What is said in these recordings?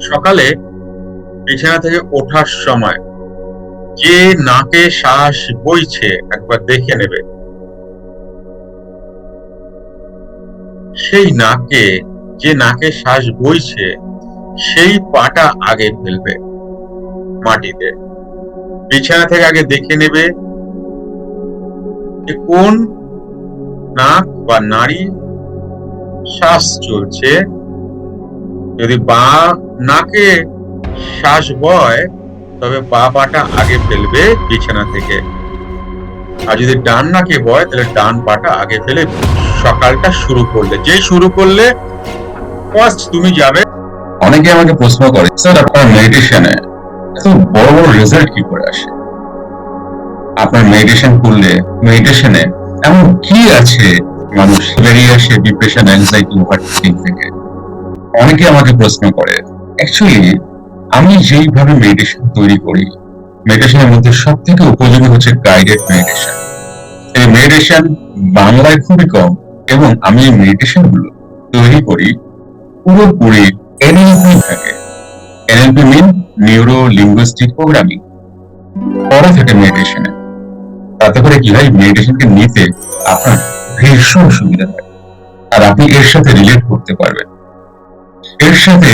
সকালে বিছানা থেকে ওঠার সময় যে নাকে শ্বাস বইছে, একবার দেখে নেবে। সেই নাকে, যে নাকে শ্বাস বইছে, সেই পাটা আগে ফেলবে মাটিতে। বিছানা থেকে আগে দেখে নেবে কোন নাক বা নারী শ্বাস চলছে। যদি বা নাকে শ্বাস বয়, তবে বা পাটা আগে ফেলবে বিছানা থেকে। আর যদি ডান নাকে বয়, তাহলে ডান পাটা আগে ফেলে সকালটা শুরু করলে। যে শুরু করলে ফার্স্ট তুমি যাবে। অনেকে আমাকে প্রশ্ন করে স্যার আপনার মেডিটেশনে এত বড় বড় রেজাল্ট কি করে আসে? আপনার মেডিটেশন করলে মেডিটেশনে এমন কি আছে? মানুষ বেরিয়ে আসে ডিপ্রেশন অ্যাংজাইটি ওভারথিঙ্কিং থেকে। অনেকে আমাকে প্রশ্ন করে অ্যাকচুয়ালি আমি যেইভাবে মেডিটেশন তৈরি করি মেডিটেশনের মধ্যে সব থেকে উপযোগী হচ্ছে গাইডেড মেডিটেশন এই মেডিটেশন বাংলায় খুবই কম এবং আমি এই মেডিটেশনগুলো তৈরি করি পুরোপুরি এনএলপি থাকে। NLP mean neuro linguistic programming করা থাকে মেডিটেশনে তাতে করে কি হয় মেডিটেশনকে নিতে আপনার ভীষণ সুবিধা হয় আর আপনি এর সাথে রিলেট করতে পারবেন। এর সাথে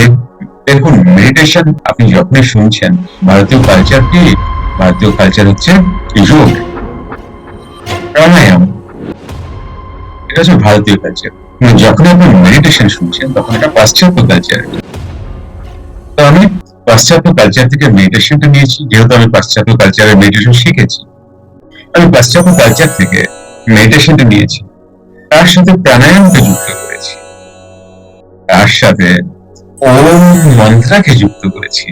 দেখুন মেডিটেশন আপনি যখনই শুনছেন, ভারতীয় কালচার কি? ভারতীয় কালচার হচ্ছে যোগ, প্রাণায়াম। এটা হচ্ছে ভারতীয় কালচার যখন আপনি মেডিটেশন শুনছেন, তখন এটা পাশ্চাত্য কালচার তো আমি পাশ্চাত্য কালচার থেকে মেডিটেশনটা নিয়েছি, যেহেতু আমি পাশ্চাত্য কালচারে মেডিটেশন শিখেছি। আমি পাশ্চাত্য কালচার থেকে মেডিটেশনটা নিয়েছি। তার সাথে প্রাণায়ামকে যুক্ত করেছি। তার সাথে ওম মন্ত্রাকে যুক্ত করেছি।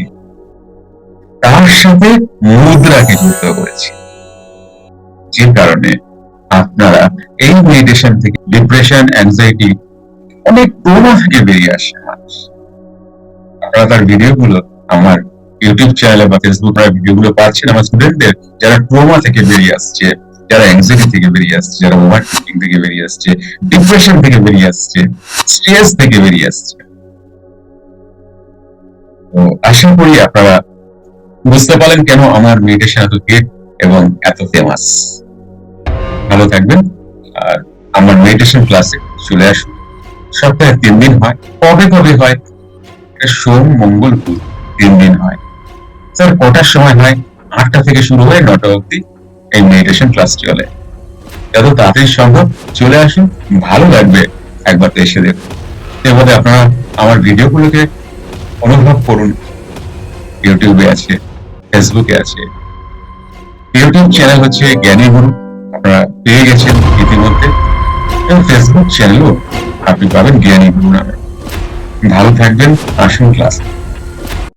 তার সাথে মুদ্রাকে যুক্ত করেছি। যে কারণে আপনারা এই মেডিটেশন থেকে ডিপ্রেশন অ্যাংজাইটি অনেক ট্রমা থেকে বেরিয়ে আসে আপনারা তার ভিডিওগুলো আমার ইউটিউব চ্যানেলে বা ফেসবুক ভিডিওগুলো পাচ্ছেন। আমার স্টুডেন্টদের যারা ট্রমা থেকে বেরিয়ে আসছে, যারা অ্যাংজাইটি থেকে বেরিয়ে আসছে, যারা ওভার থেকে বেরিয়ে আসছে ডিপ্রেশন থেকে বেরিয়ে আসছে স্ট্রেস থেকে বেরিয়ে আসছে। তো আশা করি আপনারা বুঝতে পারলেন কেন আমার মেডিটেশন এত হিট এবং এত ফেমাস ভালো থাকবেন, আর আমার মেডিটেশন ক্লাসে চলে আসুন। সপ্তাহে তিন দিন হয়, কবে কবে হয়? সোম, মঙ্গল, বুধ, তিন দিন হয়। স্যার, কটার সময় হয়? আটটা থেকে শুরু হয়ে নটা অবধি এই মেডিটেশন ক্লাস চলে। যত তাড়াতাড়ি সম্ভব চলে আসুন, ভালো লাগবে একবার এসে দেখুন। এভাবে আপনারা আমার ভিডিওগুলোকে অনুভব করুন। ইউটিউবে আছে ফেসবুকে আছে। ইউটিউব চ্যানেল হচ্ছে জ্ঞানী গুরু, আপনারা পেয়ে গেছেন ইতিমধ্যে। এবং ফেসবুক চ্যানেলও আপনি পাবেন জ্ঞানী গুরু নামে। ভালো থাকবেন, আসুন ক্লাস